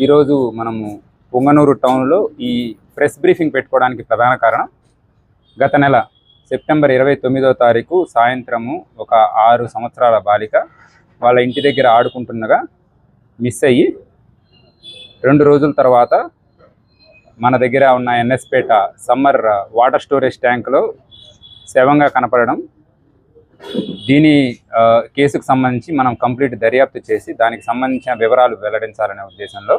ఈరోజు మనము పొంగనూరు టౌన్లో ఈ ప్రెస్ బ్రీఫింగ్ పెట్టుకోవడానికి ప్రధాన కారణం గత నెల సెప్టెంబర్ ఇరవై తొమ్మిదో తారీఖు సాయంత్రము ఒక ఆరు సంవత్సరాల బాలిక వాళ్ళ ఇంటి దగ్గర ఆడుకుంటుండగా మిస్ అయ్యి రెండు రోజుల తర్వాత మన దగ్గర ఉన్న ఎన్ఎస్పేట సమ్మర్ వాటర్ స్టోరేజ్ ట్యాంక్లో శవంగా కనపడడం దీని కేసుకు సంబంధించి మనం కంప్లీట్ దర్యాప్తు చేసి దానికి సంబంధించిన వివరాలు వెల్లడించాలనే ఉద్దేశంలో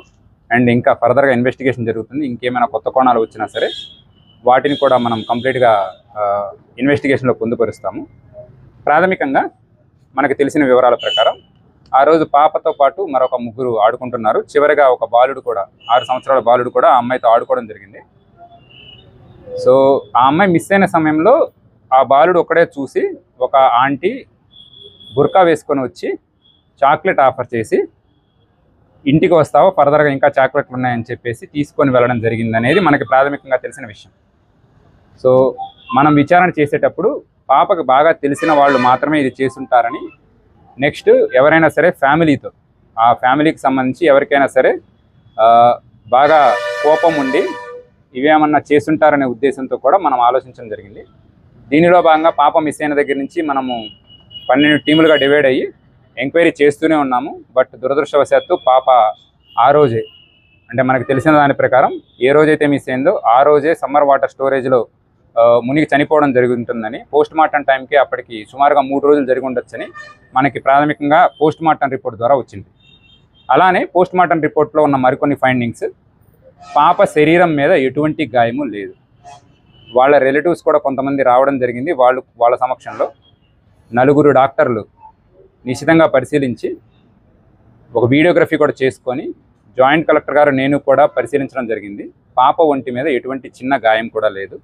అండ్ ఇంకా ఫర్దర్గా ఇన్వెస్టిగేషన్ జరుగుతుంది. ఇంకేమైనా కొత్త కోణాలు వచ్చినా సరే వాటిని కూడా మనం కంప్లీట్గా ఇన్వెస్టిగేషన్లో పొందుపరుస్తాము. ప్రాథమికంగా మనకు తెలిసిన వివరాల ప్రకారం ఆ రోజు పాపతో పాటు మరొక ముగ్గురు ఆడుకుంటున్నారు. చివరిగా ఒక బాలుడు కూడా ఆరు సంవత్సరాల బాలుడు కూడా ఆ అమ్మాయితో ఆడుకోవడం జరిగింది. సో ఆ అమ్మాయి మిస్ అయిన సమయంలో ఆ బాలుడు ఒకడే చూసి ఒక ఆంటీ బుర్కా వేసుకొని వచ్చి చాక్లెట్ ఆఫర్ చేసి ఇంటికి వస్తావో? ఫర్దర్గా ఇంకా చాక్లెట్లు ఉన్నాయని చెప్పేసి తీసుకొని వెళ్ళడం జరిగింది అనేది మనకి ప్రాథమికంగా తెలిసిన విషయం. సో మనం విచారణ చేసేటప్పుడు పాపకు బాగా తెలిసిన వాళ్ళు మాత్రమే ఇది చేస్తుంటారని నెక్స్ట్ ఎవరైనా సరే ఫ్యామిలీతో ఆ ఫ్యామిలీకి సంబంధించి ఎవరికైనా సరే బాగా కోపం ఉండి ఇవేమన్నా చేసుంటారనే ఉద్దేశంతో కూడా మనం ఆలోచించడం జరిగింది. దీనిలో భాగంగా పాప మిస్ అయిన దగ్గర నుంచి మనము పన్నెండు టీములుగా డివైడ్ అయ్యి ఎంక్వైరీ చేస్తూనే ఉన్నాము. బట్ దురదృష్టవశాత్తు పాప ఆ రోజే అంటే మనకు తెలిసిన దాని ప్రకారం ఏ రోజైతే మిస్ అయిందో ఆ రోజే సమ్మర్ వాటర్ స్టోరేజ్లో మునిగి చనిపోవడం జరుగుతుందని పోస్ట్ మార్టం టైంకి అప్పటికి సుమారుగా మూడు రోజులు జరిగి ఉండొచ్చని మనకి ప్రాథమికంగా పోస్ట్ మార్టం రిపోర్ట్ ద్వారా వచ్చింది. అలానే పోస్ట్ మార్టం రిపోర్ట్లో ఉన్న మరికొన్ని ఫైండింగ్స్ పాప శరీరం మీద ఎటువంటి గాయము లేదు. వాళ్ళ రిలేటివ్స్ కూడా కొంతమంది రావడం జరిగింది. వాళ్ళు వాళ్ళ సమక్షంలో నలుగురు డాక్టర్లు నిశితంగా పరిశీలించి ఒక వీడియోగ్రఫీ కూడా చేసుకొని జాయింట్ కలెక్టర్ గారు నేను కూడా పరిశీలించడం జరిగింది. పాప ఒంటి మీద ఎటువంటి చిన్న గాయం కూడా లేదు.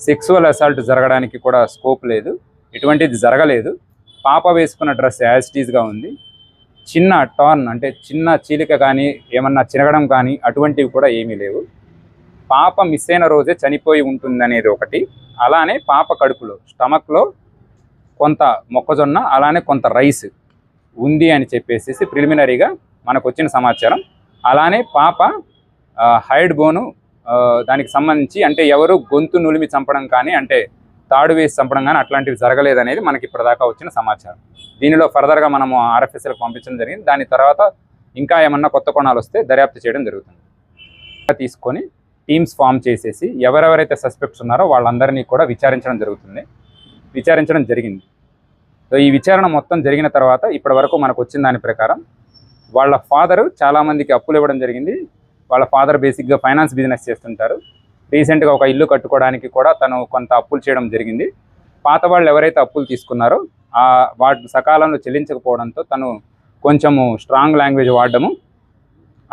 సెక్సువల్ అసాల్ట్ జరగడానికి కూడా స్కోప్ లేదు. ఎటువంటిది జరగలేదు. పాప వేసుకున్న డ్రెస్ యాజిటీస్గా ఉంది. చిన్న టర్న్ అంటే చిన్న చీలిక కానీ ఏమన్నా చిరగడం కానీ అటువంటివి కూడా ఏమీ లేవు. పాప మిస్ అయిన రోజే చనిపోయి ఉంటుందనేది ఒకటి. అలానే పాప కడుపులో స్టమక్లో కొంత మొక్కజొన్న అలానే కొంత రైస్ ఉంది అని చెప్పేసి ప్రిలిమినరీగా మనకు వచ్చిన సమాచారం. అలానే పాప హైడ్ బోను దానికి సంబంధించి అంటే ఎవరు గొంతు నులిమి చంపడం కానీ అంటే తాడు వేసి చంపడం కానీ అట్లాంటివి జరగలేదనేది మనకి ఇప్పటిదాకా వచ్చిన సమాచారం. దీనిలో ఫర్దర్గా మనము ఆర్ఎఫ్ఎస్ఎల్కి పంపించడం జరిగింది. దాని తర్వాత ఇంకా ఏమన్నా కొత్త కోణాలు వస్తే దర్యాప్తు చేయడం జరుగుతుంది. తీసుకొని టీమ్స్ ఫామ్ చేసేసి ఎవరెవరైతే సస్పెక్ట్స్ ఉన్నారో వాళ్ళందరినీ కూడా విచారించడం జరుగుతుంది. విచారించడం జరిగింది. సో ఈ విచారణ మొత్తం జరిగిన తర్వాత ఇప్పటి వరకు మనకు వచ్చిన దాని ప్రకారం వాళ్ళ ఫాదరు చాలామందికి అప్పులు ఇవ్వడం జరిగింది. వాళ్ళ ఫాదర్ బేసిక్గా ఫైనాన్స్ బిజినెస్ చేస్తుంటారు. రీసెంట్గా ఒక ఇల్లు కట్టుకోవడానికి కూడా తను కొంత అప్పులు చేయడం జరిగింది. పాత వాళ్ళు ఎవరైతే అప్పులు తీసుకున్నారో వాటి సకాలంలో చెల్లించకపోవడంతో తను కొంచెము స్ట్రాంగ్ లాంగ్వేజ్ వాడడము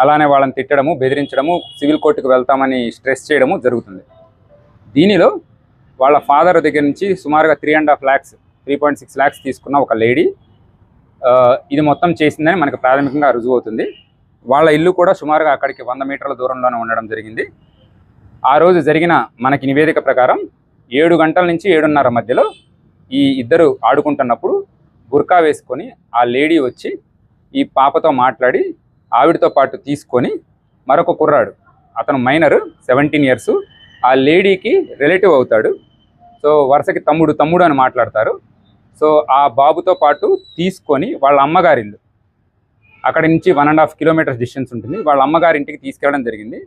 అలానే వాళ్ళని తిట్టడము బెదిరించడము సివిల్ కోర్టుకు వెళ్తామని స్ట్రెస్ చేయడము జరుగుతుంది. దీనిలో వాళ్ళ ఫాదర్ దగ్గర నుంచి సుమారుగా three and half lakhs three point six lakhs తీసుకున్న ఒక లేడీ ఇది మొత్తం చేసిందని మనకు ప్రాథమికంగా రుజువు అవుతుంది వాళ్ళ ఇల్లు కూడా సుమారుగా అక్కడికి వంద మీటర్ల దూరంలోనే ఉండడం జరిగింది. ఆ రోజు జరిగిన మనకి నివేదిక ప్రకారం ఏడు గంటల నుంచి ఏడున్నర మధ్యలో ఈ ఇద్దరు ఆడుకుంటున్నప్పుడు బుర్కా వేసుకొని ఆ లేడీ వచ్చి ఈ పాపతో మాట్లాడి ఆవిడతో పాటు తీసుకొని మరొక కుర్రాడు. అతను మైనర్ సెవెంటీన్ ఇయర్స్. ఆ లేడీకి రిలేటివ్ అవుతాడు. సో వరుసకి తమ్ముడు తమ్ముడు అని మాట్లాడతారు. సో ఆ బాబుతో పాటు తీసుకొని వాళ్ళ అమ్మగారి ఇల్లు అక్కడి నుంచి one and half kilometres distance ఉంటుంది. వాళ్ళ అమ్మగారి ఇంటికి తీసుకెళ్ళడం జరిగింది.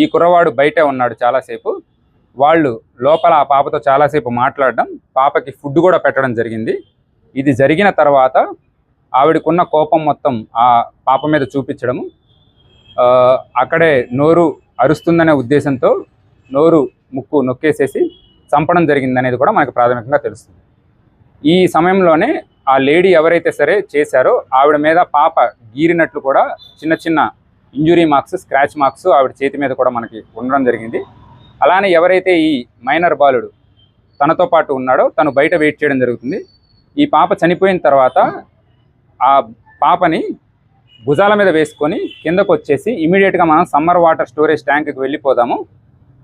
ఈ కుర్రవాడు బయటే ఉన్నాడు చాలాసేపు. వాళ్ళు లోపల ఆ పాపతో చాలాసేపు మాట్లాడడం పాపకి ఫుడ్ కూడా పెట్టడం జరిగింది. ఇది జరిగిన తర్వాత ఆవిడకున్న కోపం మొత్తం ఆ పాప మీద చూపించడము. అక్కడే నోరు అరుస్తుందనే ఉద్దేశంతో నోరు ముక్కు నొక్కేసేసి చంపడం జరిగింది అనేది కూడా మనకు ప్రాథమికంగా తెలుస్తుంది. ఈ సమయంలోనే ఆ లేడీ ఎవరైతే సరే చేశారో ఆవిడ మీద పాప గీరినట్లు కూడా చిన్న చిన్న ఇంజురీ మార్క్స్ స్క్రాచ్ మార్క్స్ ఆవిడ చేతి మీద కూడా మనకి ఉండడం జరిగింది. అలానే ఎవరైతే ఈ మైనర్ బాలుడు తనతో పాటు ఉన్నాడో తను బయట వెయిట్ చేయడం జరుగుతుంది. ఈ పాప చనిపోయిన తర్వాత ఆ పాపని భుజాల మీద వేసుకొని కిందకు వచ్చేసి ఇమీడియట్గా మనం సమ్మర్ వాటర్ స్టోరేజ్ ట్యాంక్కి వెళ్ళిపోదాము.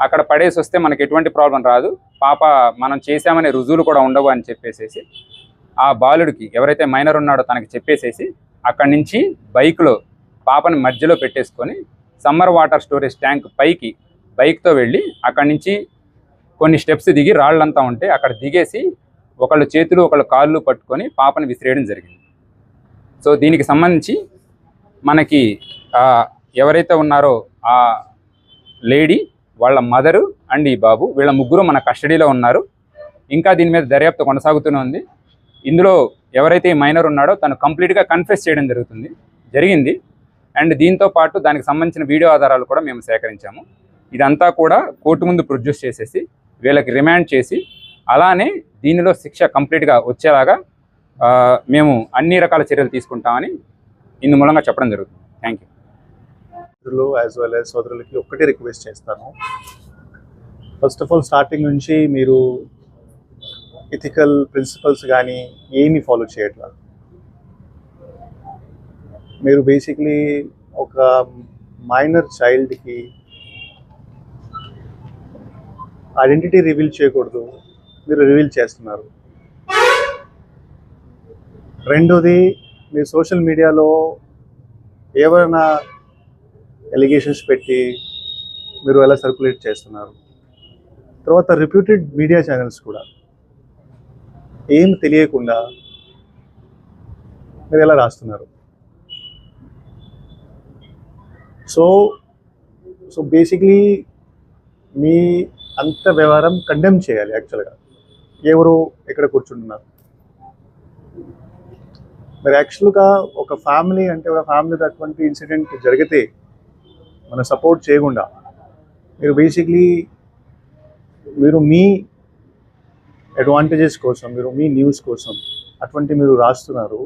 అక్కడ పడేసి వస్తే మనకి ఎటువంటి ప్రాబ్లం రాదు. పాప మనం చేశామనే రుజువులు కూడా ఉండవు అని చెప్పేసేసి ఆ బాలుడికి ఎవరైతే మైనర్ ఉన్నాడో తనకి చెప్పేసేసి అక్కడి నుంచి బైక్లో పాపని మధ్యలో పెట్టేసుకొని సమ్మర్ వాటర్ స్టోరేజ్ ట్యాంక్ పైకి బైక్తో వెళ్ళి అక్కడి నుంచి కొన్ని స్టెప్స్ దిగి రాళ్ళంతా ఉంటే అక్కడ దిగేసి ఒకళ్ళు చేతులు ఒకళ్ళు కాళ్ళు పట్టుకొని పాపని విసిరేయడం జరిగింది. సో దీనికి సంబంధించి మనకి ఎవరైతే ఉన్నారో ఆ లేడీ వాళ్ళ మదరు అండ్ ఈ బాబు వీళ్ళ ముగ్గురు మన కస్టడీలో ఉన్నారు. ఇంకా దీని మీద దర్యాప్తు కొనసాగుతూనే ఉంది. ఇందులో ఎవరైతే ఈ మైనర్ ఉన్నాడో తను కంప్లీట్గా కన్ఫెస్ చేయడం జరుగుతుంది జరిగింది. అండ్ దీంతో పాటు దానికి సంబంధించిన వీడియో ఆధారాలు కూడా మేము సేకరించాము. ఇదంతా కూడా కోర్టు ముందు ప్రొడ్యూస్ చేసేసి వీళ్ళకి రిమాండ్ చేసి అలానే దీనిలో శిక్ష కంప్లీట్గా వచ్చేలాగా మేము అన్ని రకాల చర్యలు తీసుకుంటామని ఇందు మూలంగా చెప్పడం జరుగుతుంది. థ్యాంక్ యూ మిత్రులు యాజ్ వెల్ యాజ్ సోదరులకి ఒక్కటే రిక్వెస్ట్ చేస్తాను. ఫస్ట్ ఆఫ్ ఆల్ స్టార్టింగ్ నుంచి మీరు ఇథికల్ ప్రిన్సిపల్స్ కానీ ఏమీ ఫాలో చేయట్లేదు మీరు బేసిక్లీ ఒక మైనర్ చైల్డ్కి ఐడెంటిటీ రివీల్ చేయకూడదు. మీరు రివీల్ చేస్తున్నారు. రెండోది మీరు సోషల్ మీడియాలో ఏవైనా ఎలిగేషన్స్ పెట్టి మీరు ఎలా సర్క్యులేట్ చేస్తున్నారు? తర్వాత రిప్యూటెడ్ మీడియా ఛానల్స్ కూడా. ఏం తెలియకుండా మీరు ఎలా రాస్తున్నారు? సో సో బేసిక్లీ మీ అంత వ్యవహారం కండెమ్ చేయాలి యాక్చువల్గా ఎవరు ఎక్కడ కూర్చుంటున్నారు? మరి యాక్చువల్గా ఒక ఫ్యామిలీ అంటే ఒక ఫ్యామిలీలో అటువంటి ఇన్సిడెంట్ జరిగితే మనం సపోర్ట్ చేయకుండా మీరు బేసిక్లీ మీరు మీ అడ్వాంటేజెస్ కోసం మీరు మీ న్యూస్ కోసం అటువంటి మీరు రాస్తున్నారు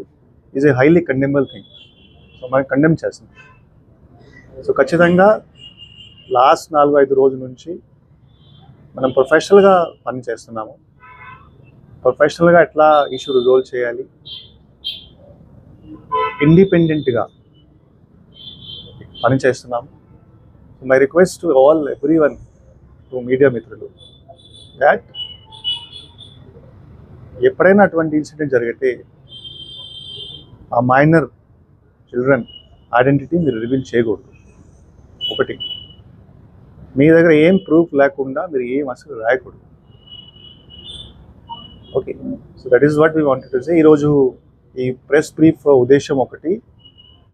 is a highly condemnable thing so మనం కండెమ్ చేస్తుంది. సో ఖచ్చితంగా లాస్ట్ నాలుగు ఐదు రోజుల నుంచి మనం ప్రొఫెషనల్గా పని చేస్తున్నాము ప్రొఫెషనల్గా ఎట్లా ఇష్యూ రిజాల్వ్ చేయాలి? ఇండిపెండెంట్గా పనిచేస్తున్నాము. My request to all every one to media మిత్రులు దాట్ ఎప్పుడైనా అటువంటి ఇన్సిడెంట్ జరిగితే ఆ మైనర్ చిల్డ్రన్ ఐడెంటిటీ మీరు రివీల్ చేయకూడదు. ఒకటి మీ దగ్గర ఏం ప్రూఫ్ లేకుండా మీరు ఏం అసలు రాయకూడదు. Okay so that is what we wanted to say ఈరోజు ఈ ప్రెస్ బ్రీఫ్ ఉద్దేశం ఒకటి